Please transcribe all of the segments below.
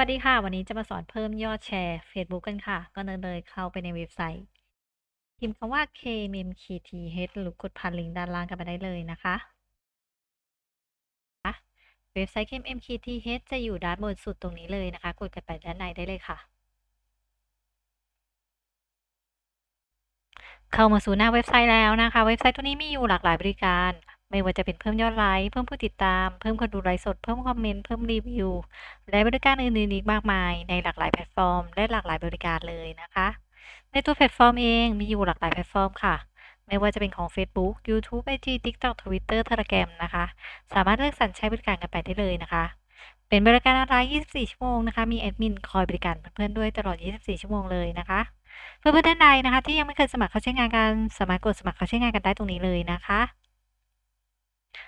สวัสดีค่ะ วันนี้จะมาสอนเพิ่มยอดแชร์เฟซบุ๊กกันค่ะ ก็เดินเลยเข้าไปในเว็บไซต์ พิมพ์คำว่า KMMKTH หรือกดผ่านลิงก์ด้านล่างกันไปได้เลยนะคะ เว็บไซต์ KMMKTH จะอยู่ด้านบนสุดตรงนี้เลยนะคะ กดกันไปด้านในได้เลยค่ะ เข้ามาสู่หน้าเว็บไซต์แล้วนะคะ เว็บไซต์ตัวนี้มีอยู่หลากหลายบริการ ไม่ว่าจะเป็นเพิ่มยอดไลค์เพิ่มผู้ติดตาม เพิ่มคนดูไลฟ์สด เพิ่มคอมเมนต์ เพิ่มรีวิว และบริการอื่นๆอีกมากมาย ในหลากหลายแพลตฟอร์ม และหลากหลายบริการเลยนะคะ ในตัวแพลตฟอร์มเองมีอยู่หลากหลายแพลตฟอร์มค่ะ ไม่ว่าจะเป็นของ Facebook YouTube IG TikTok Twitter Telegram นะคะ สามารถเลือกสรรใช้บริการกันไปได้เลยนะคะ เป็นบริการออนไลน์ 24 ชั่วโมงนะคะ มีแอดมินคอยบริการเพื่อนๆด้วยตลอด 24 ชั่วโมงเลยนะคะเพื่อนๆท่านใดนะคะ ที่ยังไม่เคยสมัครเข้าใช้งานกันสามารถกดสมัครเข้าใช้งานกันได้ตรงนี้เลยนะคะ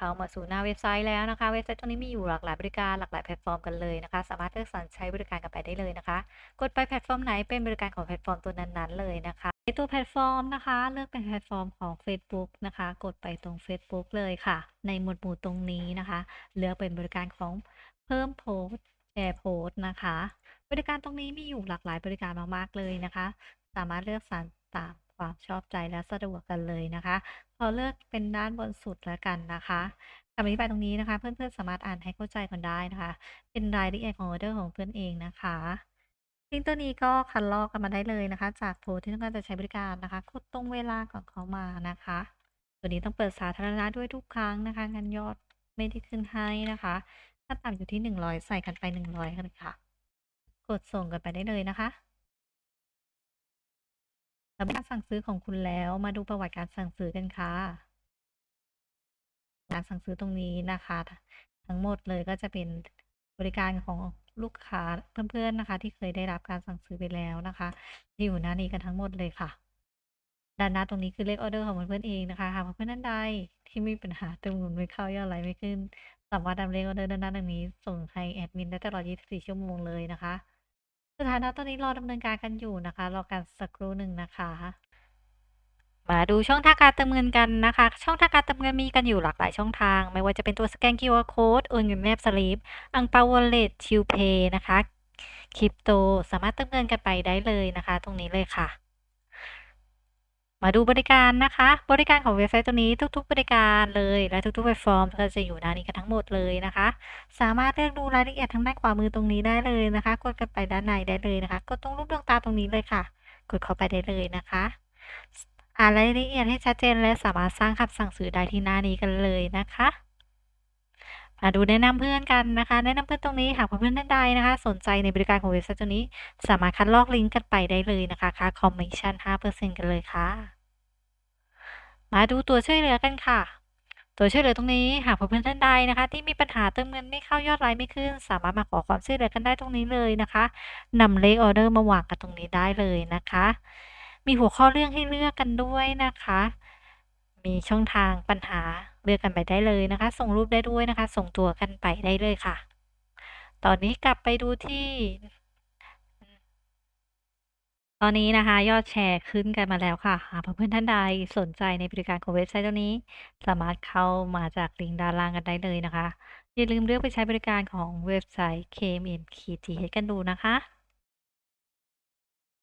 เข้ามาสู่หน้าเว็บไซต์แล้วนะคะ เว็บไซต์ตรงนี้มีอยู่หลากหลายบริการหลากหลายแพลตฟอร์มกันเลยนะคะ สามารถเลือกสรรใช้บริการกันไปได้เลยนะคะ กดไปแพลตฟอร์มไหนเป็นบริการของแพลตฟอร์มตัวนั้นๆเลยนะคะในตัวแพลตฟอร์มนะคะ เลือกเป็นแพลตฟอร์มของ Facebook นะคะ กดไปตรง Facebook เลยค่ะ ในหมวดหมู่ตรงนี้นะคะ เลือกเป็นบริการของเพิ่มโพสต์แชร์โพสต์นะคะ บริการตรงนี้มีอยู่หลากหลายบริการมากๆเลยนะคะ สามารถเลือกสรรตาม ความชอบใจและสะดวกกันเลยนะคะขอเลือกเป็นด้านบนสุดแล้วกันนะคะคำอธิบายตรงนี้นะคะ เพื่อนๆสามารถอ่านให้เข้าใจกันได้นะคะ เป็นรายละเอียดของออเดอร์ของเพื่อนเองนะคะลิงก์ตัวนี้ก็คัดลอกกันมาได้เลยนะคะ จากโพสที่ต้องการจะใช้บริการนะคะกดตรงเวลาก่อนเขามานะคะ ตัวนี้ต้องเปิดสาธารณะด้วยทุกครั้งนะคะงันยอดไม่ได้ขึ้นให้นะคะ ถ้าต่ำอยู่ที่ 100 ใส่กันไป 100กันค่ะ กดส่งกันไปได้เลยนะคะ สำหรับการสั่งซื้อของคุณแล้วมาดูประวัติการสั่งซื้อกันค่ะ การสั่งซื้อตรงนี้นะคะ ทั้งหมดเลยก็จะเป็นบริการของลูกค้าเพื่อนๆนะคะ ที่เคยได้รับการสั่งซื้อไปแล้วนะคะที่อยู่หน้านี้กันทั้งหมดเลยค่ะด้านหน้าตรงนี้คือเลขออเดอร์ของเพื่อนๆเองนะคะหากเพื่อนๆท่านใดที่มีปัญหาติมเงินไม่เข้ายอดไลค์ไม่ขึ้น สามารถนำเลขออเดอร์ด้านหน้าตรงนี้ ส่งให้แอดมินได้ตลอด 24 ชั่วโมงเลยนะคะ สถานะตอนนี้รอดำเนินการกันอยู่นะคะ รอกันสักครู่หนึ่งนะคะ มาดูช่องทางการเติมเงินกันนะคะ ช่องทางการเติมเงินมีกันอยู่หลากหลายช่องทาง ไม่ว่าจะเป็นตัวสแกน QR Code โอนเงินแนบสลิปอังเปาวอลเล็ตชิวเพย์นะคะคริปโตสามารถเติมเงินกันไปได้เลยนะคะ ตรงนี้เลยค่ะ มาดูบริการนะคะ บริการของเว็บไซต์ตัวนี้ทุก ๆ บริการเลยและทุกๆแพลตฟอร์มก็จะอยู่หน้านี้กันทั้งหมดเลยนะคะ สามารถเลือกดูรายละเอียดทางด้านขวามือตรงนี้ได้เลยนะคะ กดกันไปด้านในได้เลยนะคะ กดตรงรูปดวงตาตรงนี้เลยค่ะ กดเข้าไปได้เลยนะคะ อ่านรายละเอียดให้ชัดเจนและสามารถสร้างคำสั่งซื้อได้ที่หน้านี้กันเลยนะคะ ดูแนะนำเพื่อนกันนะคะ แนะนำเพื่อนตรงนี้หากเพื่อนท่านใดนะคะ สนใจในบริการของเว็บไซต์ตัวนี้ สามารถคัดลอกลิงก์กันไปได้เลยนะคะค่าคอมมิชชั่น5%กันเลยค่ะ มาดูตัวช่วยเหลือกันค่ะตัวช่วยเหลือตรงนี้หากเพื่อนท่านใดนะคะ ที่มีปัญหาเติมเงินไม่เข้ายอดไลค์ไม่ขึ้น สามารถมาขอความช่วยเหลือกันได้ตรงนี้เลยนะคะนำเลขออเดอร์มาวางกันตรงนี้ได้เลยนะคะ มีหัวข้อเรื่องให้เลือกกันด้วยนะคะ มีช่องทางปัญหา เลือกกันไปได้เลยนะคะ ส่งรูปได้ด้วยนะคะ ส่งตัวกันไปได้เลยค่ะ ตอนนี้กลับไปดูที่ ตอนนี้นะคะ ยอดแชร์ขึ้นกันมาแล้วค่ะ หากเพื่อนๆท่านใดสนใจในบริการของเว็บไซต์ตัวนี้ สามารถเข้ามาจากลิงก์ด้านล่างกันได้เลยนะคะ อย่าลืมเลือกไปใช้บริการของเว็บไซต์ KMMKTH กันดูนะคะ